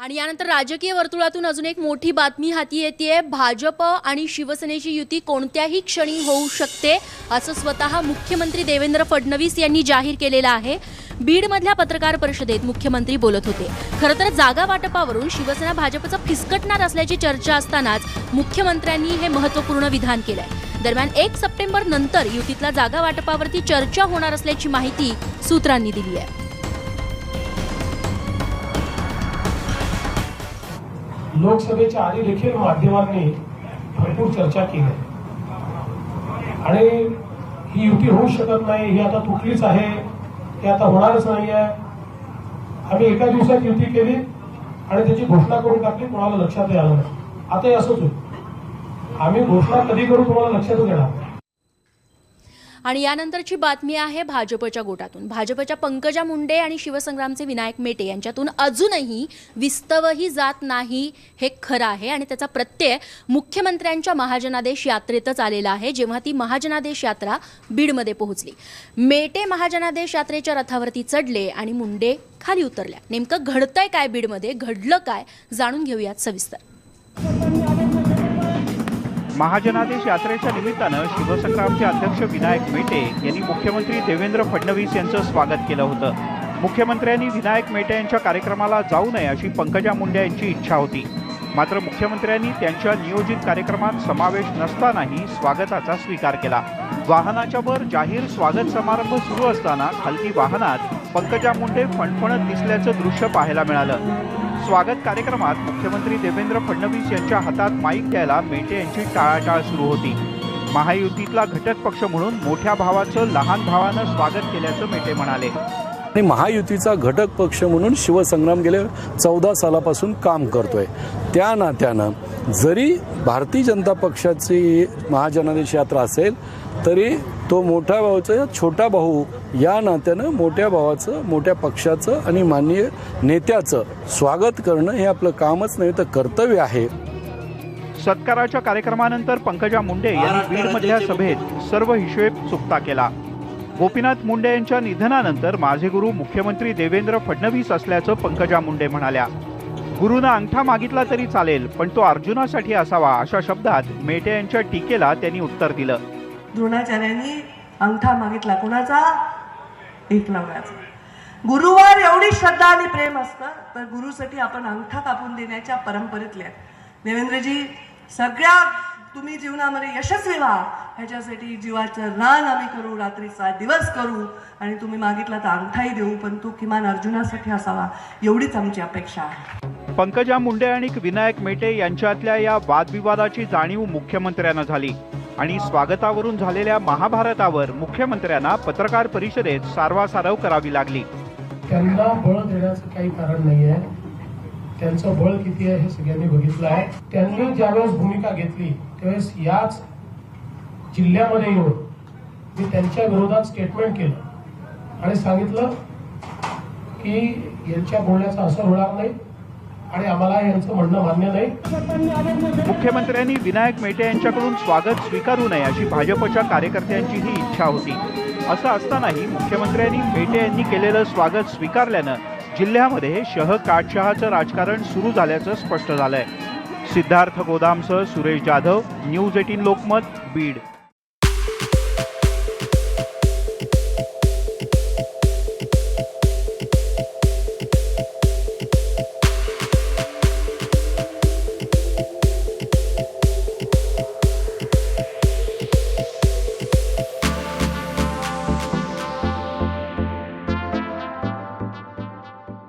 आणि यानंतर राजकीय वर्तुळातून अजून एक मोठी बातमी हाती येते. भाजप आणि शिवसेनेची युती कोणत्याही क्षणी होऊ शकते असं स्वतः मुख्यमंत्री देवेंद्र फडणवीस यांनी जाहीर केलेलं आहे. बीडमधल्या पत्रकार परिषदेत मुख्यमंत्री बोलत होते. खरं तर जागा वाटपावरून शिवसेना भाजपचं फिसकटणार असल्याची चर्चा असतानाच मुख्यमंत्र्यांनी हे महत्त्वपूर्ण विधान केलंय. दरम्यान एक सप्टेंबर नंतर युतीतल्या जागा वाटपावरती चर्चा होणार असल्याची माहिती सूत्रांनी दिली आहे. लोकसभेच्या आधी देखील माध्यमांनी भरपूर चर्चा केली आहे. आणि ही युती होऊ शकत नाही ही आता तुटलीच आहे हे आता होणारच नाही आहे आम्ही एका दिवसात युती केली आणि त्याची घोषणा करून टाकली कोणाला लक्षातही आलं नाही आताही असंच होईल आम्ही घोषणा कधी करू तुम्हाला लक्षातच येणार नाही. आणि यानंतरची बातमी आहे भाजपच्या गोटातून. भाजपच्या पंकजा मुंडे आणि शिवसंग्रामचे विनायक मेटे यांच्यातून अजूनही विस्तवही जात नाही हे खरं आहे आणि त्याचा प्रत्यय मुख्यमंत्र्यांच्या महाजनादेश यात्रेतच आलेला आहे जेव्हा ती महाजनादेश यात्रा बीडमध्ये पोहोचली. मेटे महाजनादेश यात्रेच्या रथावरती चढले आणि मुंडे खाली उतरल्या. नेमकं घडतंय काय बीडमध्ये? घडलं काय? जाणून घेऊयात सविस्तर. महाजनादेश यात्रेच्या निमित्तानं शिवसंग्रामचे अध्यक्ष विनायक मेटे यांनी मुख्यमंत्री देवेंद्र फडणवीस यांचं स्वागत केलं होतं. मुख्यमंत्र्यांनी विनायक मेटे यांच्या कार्यक्रमाला जाऊ नये अशी पंकजा मुंडे यांची इच्छा होती. मात्र मुख्यमंत्र्यांनी त्यांच्या नियोजित कार्यक्रमात समावेश नसतानाही स्वागताचा स्वीकार केला. वाहनाच्या वर जाहीर स्वागत समारंभ सुरू असताना खालती वाहनात पंकजा मुंडे फणफणत दिसल्याचं दृश्य पाहायला मिळालं. स्वागत कार्यक्रमात मुख्यमंत्री देवेंद्र फडणवीस यांच्या हातात माईक द्यायला मेटे यांची टाळाटाळ सुरू होती. महायुतीतला घटक पक्ष म्हणून मोठ्या भावाचं लहान भावानं स्वागत केल्याचं मेटे म्हणाले. आणि महायुतीचा घटक पक्ष म्हणून शिवसंग्राम गेल्या चौदा सालापासून काम करतोय. त्या नात्यानं जरी भारतीय जनता पक्षाची महाजनादेश यात्रा असेल तरी तो मोठ्या भाऊचा छोटा भाऊ या नात्यानं मोठ्या भावाचं मोठ्या पक्षाचं आणि माननीय नेत्याचं स्वागत करणं हे आपलं कामच नाही तर कर्तव्य आहे. सत्काराच्या कार्यक्रमानंतर पंकजा मुंडे यांनी बीडमधल्या सभेत सर्व हिशेब चुकता केला. गोपीनाथ मुंडे यांच्या निधनानंतर माझे गुरु मुख्यमंत्री देवेंद्र फडणवीस असल्याचं पंकजा मुंडे म्हणाल्या. गुरुनं अंगठा मागितला तरी चालेल पण तो अर्जुनासाठी असावा अशा शब्दात मेटे यांच्या टीकेला त्यांनी उत्तर दिलं. द्रोणाचार्यांनी अंगठा मागितला कुणाचा? एकलव्याचा. गुरुवर एवढी श्रद्धा आणि प्रेम असतं तर गुरुसाठी आपण अंगठा कापून देण्याच्या परंपरेतल्या देवेंद्रजी सगळ्या तुम्ही जीवनामध्ये यशस्वी व्हा. ह्याच्यासाठी जीवाचं रान आम्ही करू रात्रीचा दिवस करू. आणि तुम्ही मागितला तर अंगठाही देऊ पण तो किमान अर्जुनासाठी असावा. एवढीच आमची अपेक्षा आहे. पंकजा मुंडे आणि विनायक मेटे यांच्यातल्या या वादविवादाची जाणीव मुख्यमंत्र्यांना झाली. आणि स्वागतावरून झालेल्या महाभारतावर मुख्यमंत्र्यांना पत्रकार परिषदेत सारवासारव करावी लागली. त्यांना बळ देण्याचं काही कारण नाही आहे त्यांचं बळ किती आहे हे सगळ्यांनी बघितलं आहे. त्यांनी ज्यावेळेस भूमिका घेतली त्यावेळेस याच जिल्ह्यामध्ये येऊन मी त्यांच्या विरोधात स्टेटमेंट केलं. आणि सांगितलं की यांच्या बोलण्याचा असर होणार नाही आणि आम्हाला यांचं म्हणणं मान्य नाही. मुख्यमंत्र्यांनी विनायक मेटे यांच्याकडून स्वागत स्वीकारू नये अशी भाजपच्या कार्यकर्त्यांची ही इच्छा होती. असं असतानाही मुख्यमंत्र्यांनी मेटे यांनी केलेलं स्वागत स्वीकारल्यानं जिल्ह्यामध्ये शह काटशहाचं राजकारण सुरू झाल्याचं स्पष्ट झालंय. सिद्धार्थ गोदामसह सुरेश जाधव न्यूज एटीन लोकमत बीड.